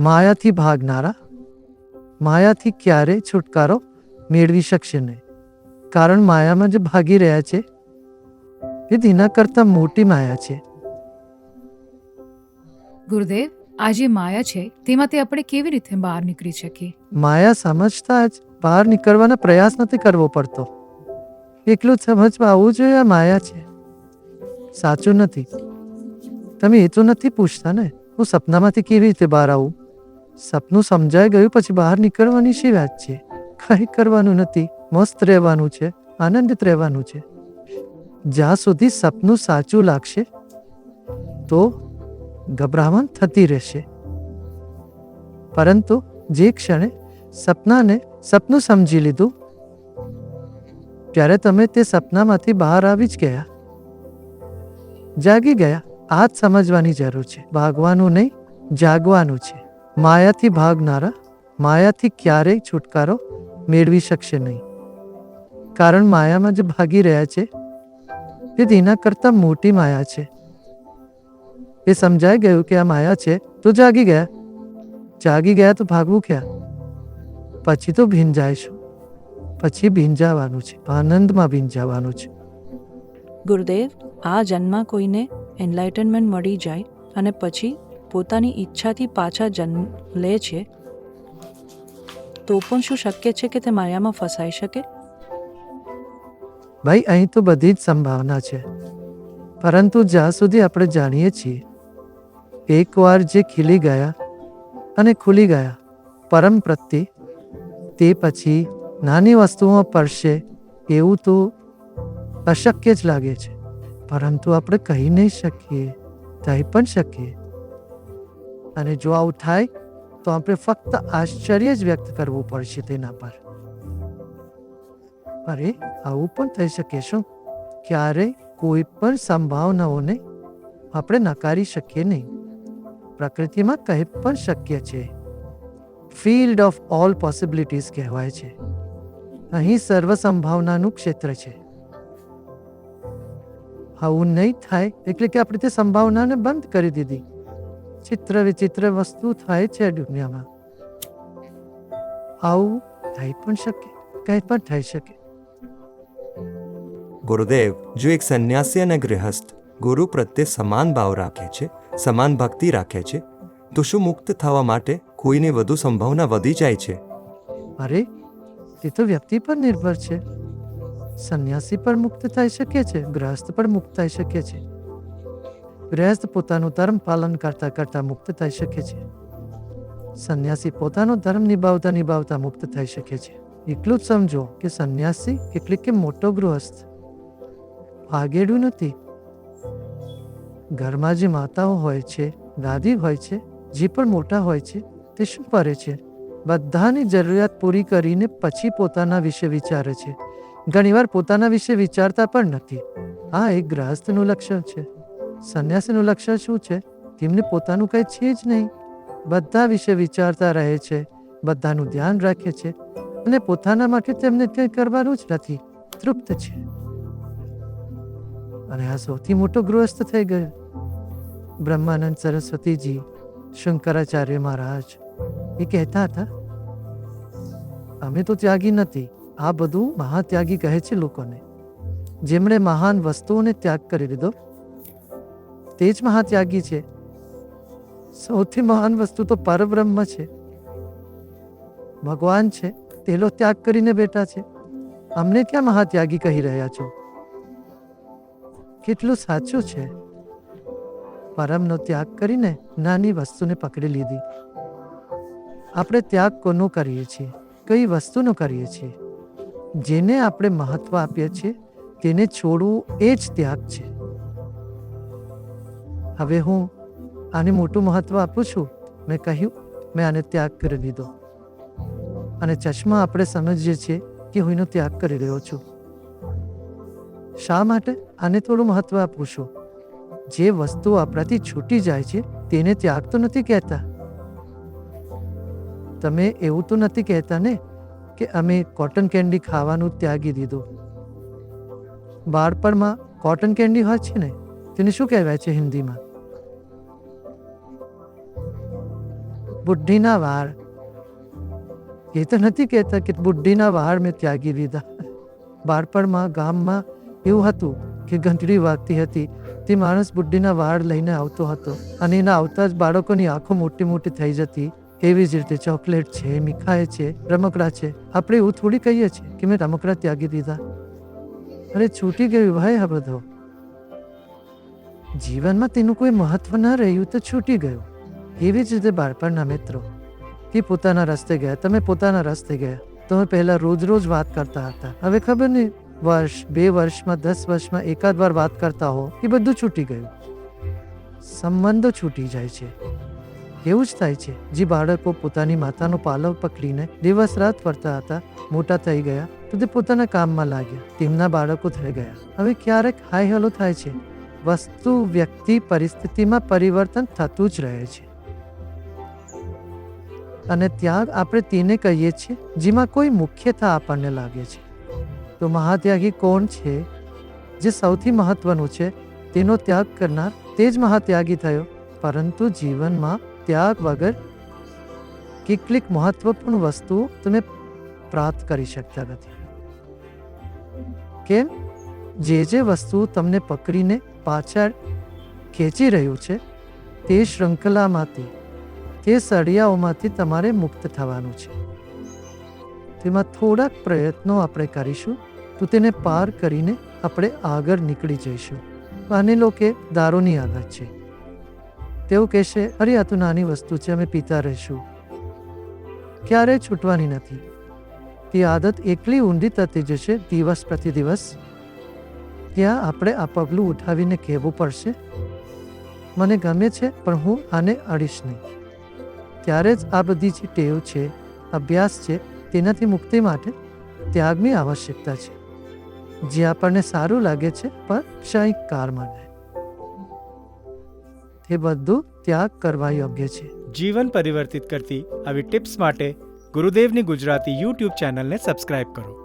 માયાથી ભાગનારા માયાથી ક્યારેય છુટકારો મેળવી શકશે નહીં? કારણ માયામાં જે ભાગી રહ્યા છે એ તેના કરતાં મોટી માયા છે. ગુરુદેવ આ જે માયા છે તેમાંથી આપણે કેવી રીતે બહાર નીકળી શકીએ? માયા સમજતા જ બહાર નીકળવાનો પ્રયાસ નથી કરવો પડતો. એટલું જ સમજવા આવવું જોઈએ આ માયા છે. સાચું નથી. તમે એ તો નથી પૂછતા ને? હું સપનામાંથી કેવી રીતે બહાર આવું? સપનું સમજાઈ ગયું પછી બહાર નીકળવાની શી વાત છે? કંઈ કરવાનું નથી. મસ્ત રહેવાનું છે, આનંદિત રહેવાનું છે. જ્યાં સુધી સપનું સાચું લાગશે, તો ગભરામણ થતી રહેશે. પરંતુ જે ક્ષણે સપનાને સપનું સમજી લીધું, ત્યારે તમે તે સપનામાંથી બહાર આવી જ ગયા. જાગી ગયા. આ જ સમજવાની જરૂર છે. ભાગવાનું નહીં, જાગવાનું છે. માયાથી ભાગનારા, માયાથી ક્યારેય છુટકારો મેળવી શકશે નહીં. કારણ માયામાં જે ભાગી રહ્યા છે તે તેના કરતાં મોટી માયા છે. એ સમજાઈ ગયું કે આ માયા છે, તો જાગી ગયા. જાગી ગયા તો ભાગવું ક્યાં? પછી તો ભીંજાઈશું પછી ભીંજાવાનું છે, આનંદમાં ભીંજાવાનું છે. ગુરુદેવ, આ જન્મમાં કોઈને એન્લાઇટનમેન્ટ મળી જાય અને પછી પોતાની ઈચ્છાથી પાછા જન્મ લે છે, તો પણ શું શક્ય છે કે તે માયામાં ફસાઈ શકે? ભાઈ, અહીં તો બધી જ સંભાવના છે. પરંતુ જ્યાં સુધી આપણે જાણીએ છીએ, એકવાર જે ખીલી ગયા અને ખુલી ગયા, પરમ પ્રત્યે, તે પછી નાની વસ્તુઓ પડશે એવું તો અશક્ય જ લાગે છે. પરંતુ આપણે કહી નહીં શકીએ થઈ પણ શકીએ. અને જો આવું થાય, તો આપણે ફક્ત આશ્ચર્ય જ વ્યક્ત કરવું પડશે તેના પર. અરે, આવું પણ થઈ શકે શું? ક્યારેય કોઈ પણ સંભાવનાઓને આપણે નકારી શકીએ નહીં. પ્રકૃતિમાં કંઈ પણ શક્ય છે. ફિલ્ડ ઓફ ઓલ પોસિબિલિટીઝ કહેવાય છે. અહીં સર્વ સંભાવનાનું ક્ષેત્ર છે. આવું નહીં થાય એટલે કે આપણે તે સંભાવનાને બંધ કરી દીધી. ચિત્ર વિચિત્ર વસ્તુ થાય છે દુનિયામાં. આવું થઈ પણ શકે કંઈ પણ થઈ શકે. ગુરુદેવ જો એક સંન્યાસી અને ગૃહસ્થ ગુરુ પ્રત્યે સમાન ભાવ રાખે છે સમાન ભક્તિ રાખે છે તો શું મુક્ત થવા માટે કોઈને વધુ સંભાવના વધી જાય છે? અરે તે તો વ્યક્તિ પર નિર્ભર છે. સંન્યાસી પણ મુક્ત થઈ શકે છે ગૃહસ્થ પણ મુક્ત થઈ શકે છે. ગૃહસ્થ પોતાનું ધર્મ પાલન કરતા કરતા મુક્ત થઈ શકે છે. સંન્યાસી પોતાનો ધર્મ નિભાવતા નિભાવતા મુક્ત થઈ શકે છે. એટલું જ સમજો કે સંન્યાસી એટલે કે મોટો ગૃહસ્થ. ભાગેડું નથી. ઘરમાં જે માતાઓ હોય છે, દાદી હોય છે, જે પણ મોટા હોય છે, તે શું કરે છે? બધાની જરૂરિયાત પૂરી કરીને પછી પોતાના વિશે વિચારે છે. ઘણીવાર પોતાના વિશે વિચારતા પણ નથી. આ એક ગ્રહસ્થનું લક્ષણ છે. સંન્યાસીનું લક્ષણ શું છે? તેમને પોતાનું કંઈ છે જ નહીં. બધા વિશે વિચારતા રહે છે, બધાનું ધ્યાન રાખે છે અને પોતાના માટે તેમને કંઈ કરવાનું જ નથી. તૃપ્ત છે. અને આ સૌથી મોટો ગૃહસ્થ થઈ ગયો. બ્રહ્માનંદ સરસ્વતીજી શંકરાચાર્ય મહારાજ. એ કહેતા હતા, અમે તો ત્યાગી નથી. આ બધું મહાત્યાગી કહે છે લોકોને. જેમણે મહાન વસ્તુઓને ત્યાગ કરી દીધો તે જ મહાત્યાગી છે. સૌથી મહાન વસ્તુ તો પરબ્રહ્મ છે. ભગવાન છે, તેલો ત્યાગ કરીને બેઠા છે. અમને ક્યાં મહાત્યાગી કહી રહ્યા છો? કેટલું સાચું છે. પરમનો ત્યાગ કરીને નાની વસ્તુને પકડી લીધી. આપણે ત્યાગ કોનો કરીએ છીએ? કઈ વસ્તુનો કરીએ છીએ? જેને આપણે મહત્વ આપીએ છીએ, તેને છોડવું એ જ ત્યાગ છે. હવે હું આને મોટું મહત્વ આપું છું. મેં કહ્યું, મેં આને ત્યાગ કરી દીધો અને ચશ્મા આપણે સમજીએ છીએ કે હું એનો ત્યાગ કરી રહ્યો છું. શા માટે આને થોડું મહત્વ આપું છું? જે વસ્તુ આપણાથી છૂટી જાય છે, તેને ત્યાગ તો નથી કહેતા. તમે એવું તો નથી કહેતા ને કે અમે કોટન કેન્ડી ખાવાનું ત્યાગી દીધું? બાળપણમાં કોટન કેન્ડી હોય છે ને, તેને શું કહેવાય છે હિન્દીમાં? બુઢીના વાળ. એ તો નથી કહેતા કે બુદ્ધિના વાળ મેં ત્યાગી દીધા બાળપણમાં, ગામમાં એવું હતું કે ઘંટડી વાગતી હતી. તે માણસ બુદ્ધિના વાળ લઈને આવતો હતો અને એના આવતા જ બાળકોની આંખો મોટી મોટી થઈ જતી. એવી જ રીતે ચોકલેટ છે, મીઠાઈ છે, રમકડા છે. આપણે એવું થોડી કહીએ છીએ કે મેં રમકડા ત્યાગી દીધા. અરે છૂટી ગયું, ભાઈ, આ બધો. જીવનમાં તેનું કોઈ મહત્વ ન રહ્યું તો છૂટી ગયું. એવી જ રીતે બાળપણના મિત્રો, કે પોતાના રસ્તે ગયા. તમે પોતાના રસ્તે ગયા. તમે પહેલા રોજ રોજ વાત કરતા હતા. હવે ખબર નહીં, વર્ષ, બે વર્ષમાં, દસ વર્ષમાં એકાદ વાર વાત કરતા હો એ બધું છૂટી ગયું. સંબંધો છૂટી જાય છે. એવું જ થાય છે. જે બાળકો પોતાની માતાનો પાલવ પકડીને દિવસ રાત ફરતા હતા, મોટા થઈ ગયા, તો તે પોતાના કામમાં લાગ્યા. તેમના બાળકો થઈ ગયા. હવે ક્યારેક હાય હલો થાય છે. વસ્તુ, વ્યક્તિ, પરિસ્થિતિમાં પરિવર્તન થતું જ રહે છે. અને ત્યાગ આપણે તેને કહીએ છીએ, જેમાં કોઈ મુખ્યતા આપણને લાગે છે. તો મહાત્યાગી કોણ છે? જે સૌથી મહત્વનું છે, તેનો ત્યાગ કરનાર તે જ મહાત્યાગી થયો. પરંતુ જીવનમાં ત્યાગ વગર કેટલીક મહત્વપૂર્ણ વસ્તુઓ તમે પ્રાપ્ત કરી શકતા નથી. કેમ? જે જે વસ્તુ તમને પકડીને પાછળ ખેંચી રહ્યું છે, તે શૃંખલામાંથી તે સળિયાઓમાંથી તમારે મુક્ત થવાનું છે. તેમાં થોડાક પ્રયત્નો આપણે કરીશું, તો તેને પાર કરીને આપણે આગળ નીકળી જઈશું. માની લો કે દારૂની આદત છે. તેઓ કહેશે, અરે, આ તો નાની વસ્તુ છે, અમે પીતા રહીશું. ક્યારેય છૂટવાની નથી. તે આદત એટલી ઊંડી થતી જશે, દિવસ પ્રતિ દિવસ. ત્યાં આપણે આ પગલું ઉઠાવીને કહેવું પડશે, મને ગમે છે, પણ હું આને અડીશ નહીં. ત્યારે જ આ બધી જે ટેવ છે, અભ્યાસ છે, તેનાથી મુક્તિ માટે ત્યાગની આવશ્યકતા છે. જે આપણને સારું લાગે છે, પણ ક્ષણિક કાર માટે તે બધું ત્યાગ કરવા યોગ્ય છે. જીવન પરિવર્તિત કરતી આવી ટિપ્સ માટે ગુરુદેવની ગુજરાતી યુટ્યુબ ચેનલને સબસ્ક્રાઇબ કરો.